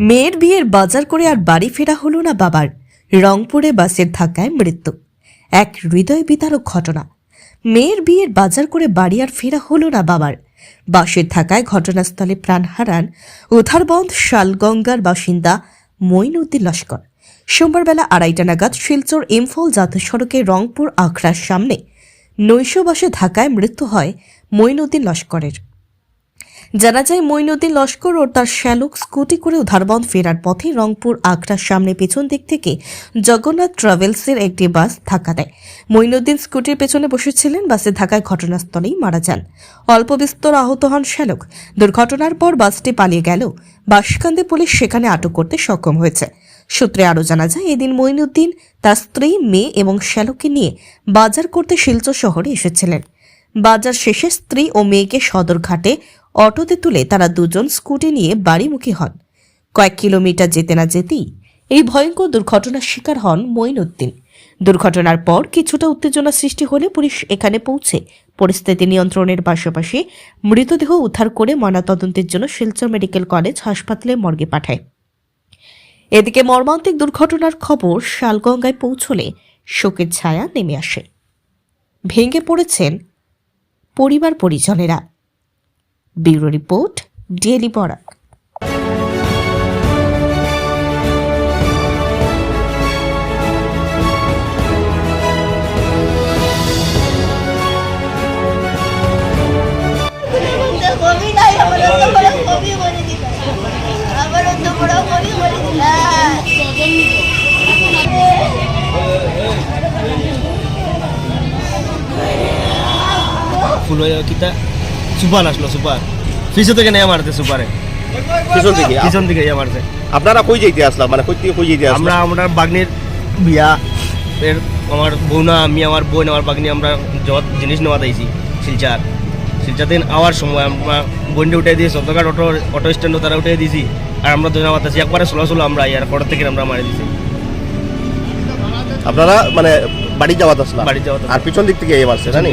মেয়ের বিয়ের বাজার করে আর বাড়ি ফেরা হলো না বাবার। রংপুরে বাসের ধাক্কায় মৃত্যু। এক হৃদয় বিতারক ঘটনা। মেয়ের বিয়ের বাজার করে বাড়ি আর ফেরা হলো না বাবার। বাসের ধাক্কায় ঘটনাস্থলে প্রাণ হারান উধারবন্ধ শালগঙ্গার বাসিন্দা মঈনুদ্দিন লস্কর। সোমবার বেলা আড়াইটা নাগাদ শিলচর ইম্ফল জাতীয় সড়কে রংপুর আখড়ার সামনে নৈশ বাসে ধাক্কায় মৃত্যু হয় মঈনুদ্দিন লস্করের। জানা যায় মঈনুদ্দিন লস্কর ও তার শ্যালক স্কুটি করে ধারবন্দ ফেরার পথে রংপুর আগ্রার সামনে পেছন দিক থেকে জগন্নাথ ট্রাভেলসের একটি বাস ধাক্কা দেয়। মঈনুদ্দিন স্কুটির পেছনে বসেছিলেন, বাসে ধাক্কায় ঘটনাস্থলেই মারা যান। অল্প বিস্তর আহত হন শ্যালক। দুর্ঘটনার পর বাসটি পালিয়ে গেল। বাসকান্দে পুলিশ সেখানে আটক করতে সক্ষম হয়েছে। সূত্রে আরও জানা যায়, এদিন মঈনুদ্দিন তার স্ত্রী, মেয়ে এবং শ্যালককে নিয়ে বাজার করতে শিলচর শহরে এসেছিলেন। বাজার শেষে স্ত্রী ও মেয়েকে সদরঘাটে অটোতে তুলে তারা দুজন স্কুটি নিয়ে বাড়িমুখী হন। কয়েক কিলোমিটার যেতে না যেতেই এই ভয়ঙ্কর দুর্ঘটনার শিকার হন মঈনুদ্দিন। দুর্ঘটনার পর কিছুটা উত্তেজনা সৃষ্টি হলে পুলিশ এখানে পৌঁছে পরিস্থিতি নিয়ন্ত্রণের পাশাপাশি মৃতদেহ উদ্ধার করে ময়নাতদন্তের জন্য শিলচর মেডিকেল কলেজ হাসপাতালে মর্গে পাঠায়। এদিকে মর্মান্তিক দুর্ঘটনার খবর শালগঙ্গায় পৌঁছলে শোকের ছায়া নেমে আসে। ভেঙে পড়েছেন পরিবার পরিজনেরা ব্যুরো রিপোর্ট ডেলি বরাক কবি নাই আমার সুপার আসলো সুপার। পিছু থেকে নেই মারতে সুপারে। পিছন থেকে? পিছন থেকে ইয়ে মারতে আপনারা কই যাইতে আসলাম মানে কই থেকে কই যাইতে আসলাম আমরা আমরা বাগনির বিয়া এর আমার বৌনা আমি আমার বোন আমার বাগনি আমরা যত জিনিস নেওয়া দিয়েছি শিলচার। শিলচার দিন আওয়ার সময় আমরা বোনটা উঠে দিয়ে সন্তকার অটো অটো স্ট্যান্ডও তারা উঠে দিয়েছি। আর আমরা দুজন আমার একবারে ষোলো ষোলো আমরা ইয়ার থেকে আমরা মারি দিছি আপনারা মানে বাড়ি যাওয়াত আসলাম বাড়ি যাওয়াত আর পিছন দিক থেকে এই মারছে জানি?